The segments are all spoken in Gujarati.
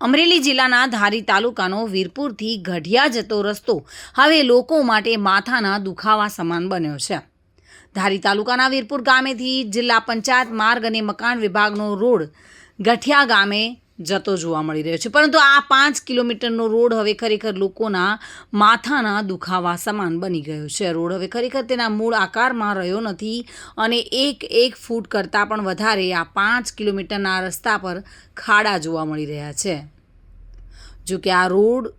અમરેલી જિલ્લાના ધારી તાલુકાનો વીરપુરથી ગઢિયા જતો રસ્તો હવે લોકો માટે માથાના દુખાવા સમાન બન્યો છે. ધારી તાલુકાના વીરપુર ગામેથી જિલ્લા પંચાયત માર્ગ અને મકાન વિભાગનો રોડ ગઠિયા ગામે જતો જોવા મળી રહ્યો છે. પરંતુ આ પાંચ કિલોમીટરનો રોડ હવે ખરેખર લોકોના માથાના દુખાવા સમાન બની ગયો છે. રોડ હવે ખરેખર તેના મૂળ આકારમાં રહ્યો નથી અને એક એક ફૂટ કરતાં પણ વધારે આ પાંચ કિલોમીટરના રસ્તા પર ખાડા જોવા મળી રહ્યા છે. જો કે આ રોડ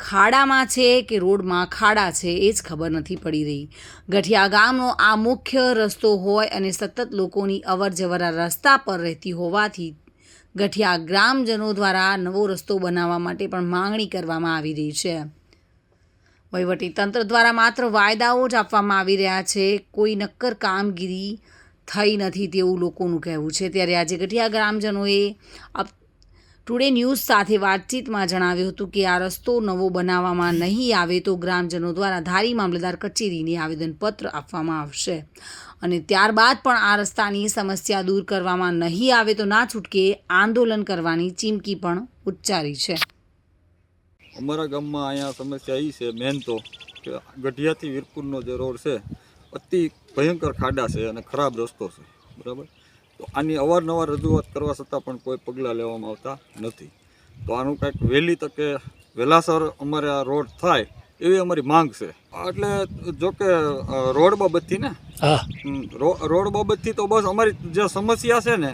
ખાડામાં છે કે રોડમાં ખાડા છે એ જ ખબર નથી પડી રહી. ગઠિયા ગામનો આ મુખ્ય રસ્તો હોય અને સતત લોકોની અવર જવર રસ્તા પર રહેતી હોવાથી ગઠિયા ગ્રામજનો દ્વારા નવો રસ્તો બનાવવા માટે પણ માંગણી કરવામાં આવી રહી છે. વહીવટી તંત્ર દ્વારા માત્ર વાયદાઓ જ આપવામાં આવી રહ્યા છે. કોઈ નક્કર કામગીરી થઈ નથી તેવું લોકોનું કહેવું છે. ત્યારે આજે ગઠિયા ગ્રામજનોએ ટુડે ન્યૂઝ સાથે વાતચીતમાં જણાવ્યું હતું કે આ રસ્તો નવો બનાવવામાં નહીં આવે તો ગ્રામજનો દ્વારા ધારી મામલતદાર કચેરીને આવેદનપત્ર આપવામાં આવશે. અને ત્યારબાદ પણ આ રસ્તાની સમસ્યા દૂર કરવામાં નહીં આવે તો ના છૂટકે આંદોલન કરવાની ચીમકી પણ ઉચ્ચારી છે. અમારા ગામમાં અહીંયા સમસ્યા એ છે મેન તો કે ગઢિયાથી વીરપુરનો જે રોડ છે, અતિ ભયંકર ખાડા છે અને ખરાબ રસ્તો છે. બરાબર? તો આની અવારનવાર રજૂઆત કરવા છતાં પણ કોઈ પગલાં લેવામાં આવતા નથી. તો આનું કંઈક વહેલી તકે વહેલાસર અમારે આ રોડ થાય એવી અમારી માંગ છે. એટલે જો કે રોડ બાબતથી ને? હા. રોડ બાબતથી તો બસ અમારી જે સમસ્યા છે ને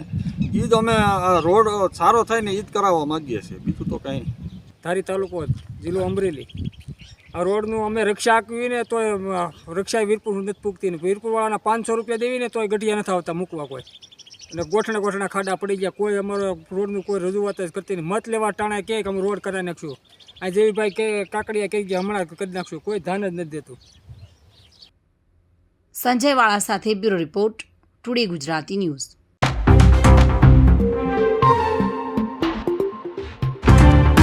એ જ અમે આ રોડ સારો થાય ને એ જ કરાવવા માંગીએ છીએ. બીજું તો કંઈ ધારી તાલુકો જિલ્લો અમરેલી. આ રોડનું અમે રક્ષા આપવી ને તોય રક્ષા વીરપુર નથી પૂગતી ને. વીરપુરવાળાના પાંચસો રૂપિયા દેવી ને તોય ગઢિયા નથી આવતા મૂકવા કોઈ. અને ગોઠણા ગોઠણા ખાડા પડી ગયા. કોઈ અમારો રોડનું કોઈ રજૂઆત જ કરતી નહીં મત લેવા ટાણા કહે કે અમે રોડ કરાવી નાખશું. આ જેવી ભાઈ કે કાકડિયા કહી ગયા, હમણાં કરી નાખશું. કોઈ ધ્યાન જ નથી દેતું. સંજયવાળા સાથે bureau report, today Gujarati news.